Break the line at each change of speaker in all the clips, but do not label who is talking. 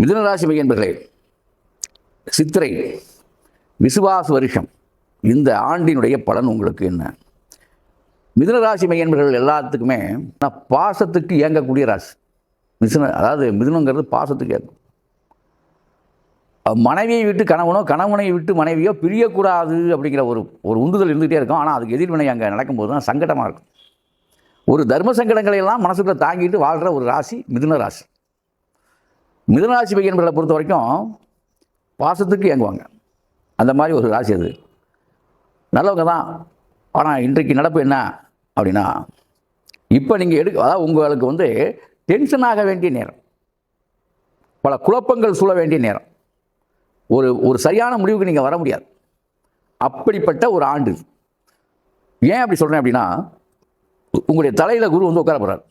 மிதுனராசி மையன்பர்களே சித்திரை விசுவாச வருஷம். இந்த ஆண்டினுடைய பலன் உங்களுக்கு என்ன? மிதுனராசி மையன்பர்கள் எல்லாத்துக்குமே நான் பாசத்துக்கு இயங்கக்கூடிய ராசி. மிதுன அதாவது மிதுனங்கிறது பாசத்துக்கு இயங்கும் மனைவியை விட்டு கணவனோ கணவனை விட்டு மனைவியோ பிரியக்கூடாது அப்படிங்கிற ஒரு ஒரு உந்துதல் இருந்துகிட்டே இருக்கும். ஆனால் அதுக்கு எதிர்வினை அங்கே நடக்கும்போது தான் சங்கடமாக இருக்கும். ஒரு தர்ம சங்கடங்களை எல்லாம் மனசுக்குள்ளே தாங்கிட்டு வாழ்கிற ஒரு ராசி மிதுன ராசி. மிதனராசி பையன்களை பொறுத்த வரைக்கும் பாசத்துக்கு இயங்குவாங்க. அந்த மாதிரி ஒரு ராசி அது. நல்லவங்க தான். ஆனால் இன்றைக்கு நடப்பு என்ன அப்படின்னா இப்போ நீங்கள் எடுக்க அதாவது உங்களுக்கு வந்து டென்ஷன் ஆக வேண்டிய நேரம். பல குழப்பங்கள் சூழ வேண்டிய நேரம். ஒரு ஒரு சரியான முடிவுக்கு நீங்கள் வர முடியாது. அப்படிப்பட்ட ஒரு ஆண்டு. ஏன் அப்படி சொல்கிறேன் அப்படின்னா உங்களுடைய தலையில் குரு வந்து உட்கார போகிறார்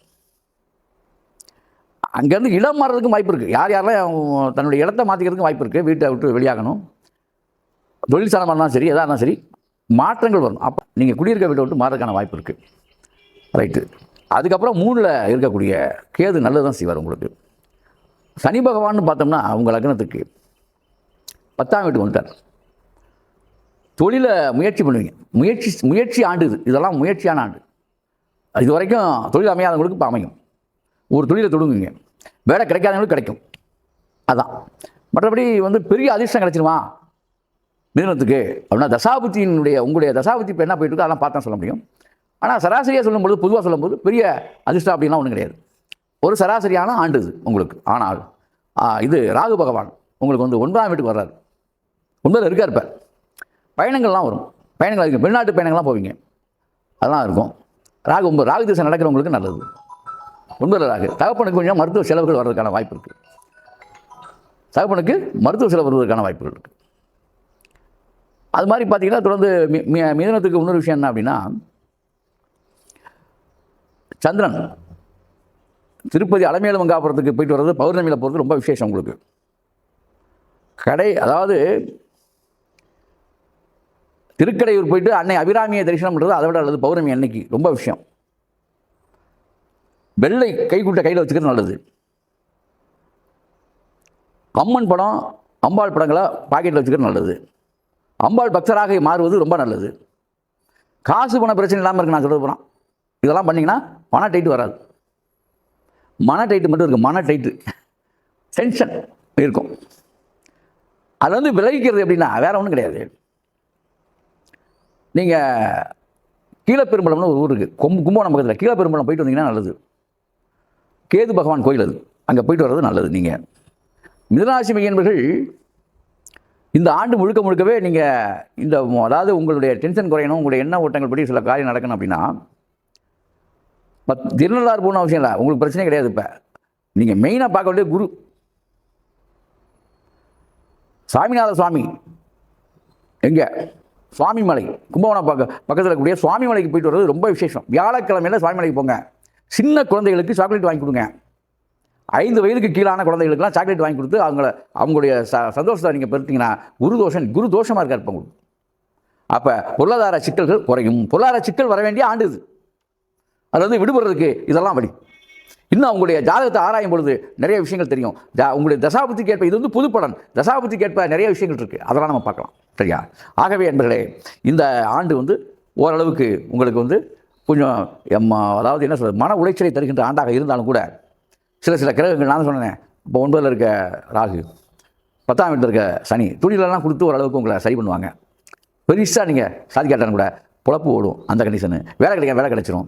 அங்கேருந்து இடம் மாறுறதுக்கும் வாய்ப்பு இருக்குது யார் யாரெல்லாம் தன்னுடைய இடத்த மாற்றிக்கிறதுக்கும் வாய்ப்பு இருக்குது வீட்டை விட்டு வெளியாகணும் தொழிற்சாலமாக இருந்தாலும் சரி எதாக இருந்தாலும் சரி மாற்றங்கள் வரும் அப்போ நீங்கள் குடியிருக்க வீட்டை விட்டு மாறதுக்கான வாய்ப்பு இருக்குது ரைட்டு அதுக்கப்புறம் மூணில் இருக்கக்கூடிய கேது நல்லது தான் செய்வார் உங்களுக்கு. சனி பகவான்னு பார்த்தோம்னா உங்கள் லக்னத்துக்கு பத்தாம் வீட்டுக்கு வந்துட்டார். தொழிலை முயற்சி பண்ணுவீங்க. முயற்சி முயற்சி ஆண்டு இது. இதெல்லாம் முயற்சியான ஆண்டு. இது வரைக்கும் தொழில் அமையாதவங்களுக்கு இப்போ அமையும். ஒரு தொழிலை தொடங்குவீங்க. வேலை கிடைக்காதவங்களுக்கு கிடைக்கும். அதான். மற்றபடி வந்து பெரிய அதிர்ஷ்டம் கிடச்சிருமா? மிதனத்துக்கு. அப்படின்னா தசாபுத்தியினுடைய உங்களுடைய தசாபுத்தி இப்போ என்ன போயிட்டு இருக்கோ அதெல்லாம் பார்த்தா சொல்ல முடியும். ஆனால் சராசரியாக சொல்லும்போது பொதுவாக சொல்லும்போது பெரிய அதிர்ஷ்டம் அப்படின்லாம் ஒன்றும் கிடையாது. ஒரு சராசரியான ஆண்டு இது உங்களுக்கு. ஆனால் இது ராகு பகவான் உங்களுக்கு வந்து ஒன்பதாம் வீட்டுக்கு வர்றாரு. ஒன்பதில் இருக்கார் இப்போ. பயணங்கள்லாம் வரும். பயணங்கள் இருக்கும் வெளிநாட்டு பயணங்கள்லாம் போவீங்க. அதெல்லாம் இருக்கும். ராகு ஒன்பது ராகு திசை நடக்கிறவங்களுக்கு நல்லது. ஒன்பதில் தகப்பனுக்கு கொஞ்சம் மருத்துவ செலவுகள் வர்றதுக்கான வாய்ப்பு இருக்குது தகப்பனுக்கு மருத்துவ செலவு வருவதற்கான வாய்ப்புகள் இருக்குது அது மாதிரி பார்த்தீங்கன்னா தொடர்ந்து மி- மி- இன்னொரு விஷயம் என்ன அப்படின்னா சந்திரன் திருப்பதி அலமேலு மங்காபுரத்துக்கு போயிட்டு வர்றது பௌர்ணமியில் போகிறது ரொம்ப விசேஷம் உங்களுக்கு. கடை அதாவது திருக்கடையூர் போயிட்டு அன்னை அபிராமியை தரிசனம் பண்ணுறது அதை விட அல்லது பௌர்ணமி அன்னைக்கு ரொம்ப விஷயம். வெள்ளை கைக்குட்டை கையில் வச்சுக்கிறது நல்லது. கம்மன் படம் அம்பாள் படங்களை பாக்கெட்டில் வச்சுக்கிறது நல்லது. அம்பாள் பக்தராக மாறுவது ரொம்ப நல்லது. காசு பண பிரச்சனை இல்லாமல் இருக்கு நான் சொல்ல போகிறேன் இதெல்லாம் பண்ணிங்கன்னா பண டைட்டு வராது. மன டைட்டு மட்டும் இருக்கும் மன டைட்டு டென்ஷன் இருக்கும். அது வந்து விலகிக்கிறது எப்படின்னா வேற ஒன்றும் கிடையாது. நீங்கள் கீழப்பெரும்பலம்னு ஒரு ஊர் இருக்குது கொம்பு கும்பகோணம் பக்கத்தில் கீழப்பெரும்பலம் போயிட்டு வந்தீங்கன்னா நல்லது. கேது பகவான் கோயில் அது. அங்கே போயிட்டு வர்றது நல்லது நீங்கள் மிதராசி மையன்பர்கள் இந்த ஆண்டு முழுக்க முழுக்கவே நீங்கள் இந்த அதாவது உங்களுடைய டென்ஷன் குறையணும் உங்களுடைய எண்ண ஓட்டங்கள் படி சில காரியம் நடக்கணும் அப்படின்னா பத் திருநள்ளாறு போகணும் அவசியம் இல்லை உங்களுக்கு பிரச்சனை கிடையாது இப்போ. நீங்கள் மெயினாக பார்க்க வேண்டிய குரு. சாமிநாத சுவாமி. எங்கே? சுவாமிமலை. கும்பகோணம் பக்க பக்கத்தில் இருக்கக்கூடிய சுவாமிமலைக்கு போயிட்டு வர்றது ரொம்ப விசேஷம். வியாழக்கிழமையில் சுவாமிமலைக்கு போங்க. சின்ன குழந்தைகளுக்கு சாக்லேட் வாங்கி கொடுங்க. ஐந்து வயதுக்கு கீழான குழந்தைகளுக்கெல்லாம் சாக்லேட் வாங்கி கொடுத்து அவங்கள அவங்களுடைய ச சந்தோஷத்தை நீங்கள் பெருத்தீங்கன்னா குரு தோஷம் குரு தோஷமாக இருக்கார் இப்போ உங்களுக்கு. அப்போ பொருளாதார சிக்கல்கள் குறையும். பொருளாதார சிக்கல் வர வேண்டிய ஆண்டு இது. அது வந்து விடுபடுறதுக்கு இதெல்லாம் வழி. இன்னும் உங்களுடைய ஜாதகத்தை ஆராயும் பொழுது நிறைய விஷயங்கள் தெரியும். ஜா உங்களுடைய தசாபுத்திக்கு ஏற்ப இது வந்து புது பலன். ஏற்ப நிறைய விஷயங்கள் இருக்குது அதெல்லாம் நம்ம பார்க்கலாம். சரியா? ஆகவே என்பர்களே இந்த ஆண்டு வந்து ஓரளவுக்கு உங்களுக்கு வந்து கொஞ்சம் எம்ம அதாவது என்ன சொல்றது மன உளைச்சலை தருகின்ற ஆண்டாக இருந்தாலும் கூட சில சில கிரகங்கள் நான் சொன்னேன் இப்போ ஒன்பதில் இருக்க ராகு பத்தாம் இடத்துல இருக்க சனி துணிலெல்லாம் கொடுத்து ஓரளவுக்கு உங்களை சரி பண்ணுவாங்க. பெருசாக நீங்கள் சாதிக்காட்டாலும் கூட பொழப்பு ஓடும் அந்த கண்டிஷனு வேலை கிடைக்க வேலை கிடைச்சிரும்.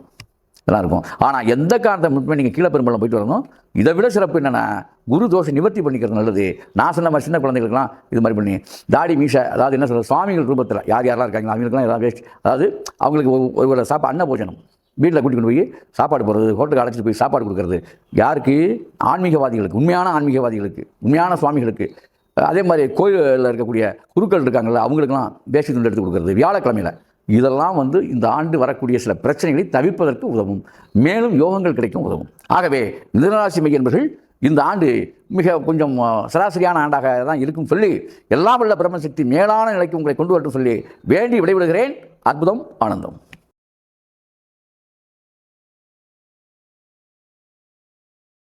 இதெல்லாம் இருக்கும் ஆனால் எந்த காரணத்தை முன்பே நீங்கள் கீழே பெரும்பலம் போயிட்டு வரணும்? இதை விட சிறப்பு என்னென்னா குரு தோஷம் நிவர்த்தி பண்ணிக்கிறது நல்லது. நான் சொன்ன மாதிரி சின்ன குழந்தைகளுக்குலாம் இது மாதிரி பண்ணி தாடி மீசை அதாவது என்ன சொல்கிறது சுவாமிகள் ரூபத்தில் யார் யாரெல்லாம் இருக்காங்களோ அவங்களுக்குலாம் எல்லாம் வேஸ்ட் அதாவது அவங்களுக்கு ஒரு- ஒரு சாப்பாடு அன்ன போஜனம். வீட்டில் கூட்டிகிட்டு போய் சாப்பாடு போடுறது ஹோட்டலுக்கு அழைச்சிட்டு போய் சாப்பாடு கொடுக்குறது. யாருக்கு? ஆன்மீகவாதிகளுக்கு உண்மையான ஆன்மீகவாதிகளுக்கு உண்மையான சுவாமிகளுக்கு. அதே மாதிரி கோயிலில் இருக்கக்கூடிய குருக்கள் இருக்காங்கல்ல அவங்களுக்குலாம் பேசி துண்டு எடுத்து கொடுக்குறது. வியாழக்கிழமையில். இதெல்லாம் வந்து இந்த ஆண்டு வரக்கூடிய சில பிரச்சனைகளை தவிர்ப்பதற்கு உதவும். மேலும் யோகங்கள் கிடைக்கும் உதவும். ஆகவே மிதனராசி மையன்பர்கள் இந்த ஆண்டு மிக கொஞ்சம் சராசரியான ஆண்டாக தான் இருக்கும் சொல்லி எல்லாம் வல்ல பிரம்மசக்தி மேலான நிலைக்கு உங்களை கொண்டு வரட்டும் சொல்லி வேண்டி விடைபெறுகிறேன். அற்புதம் ஆனந்தம்.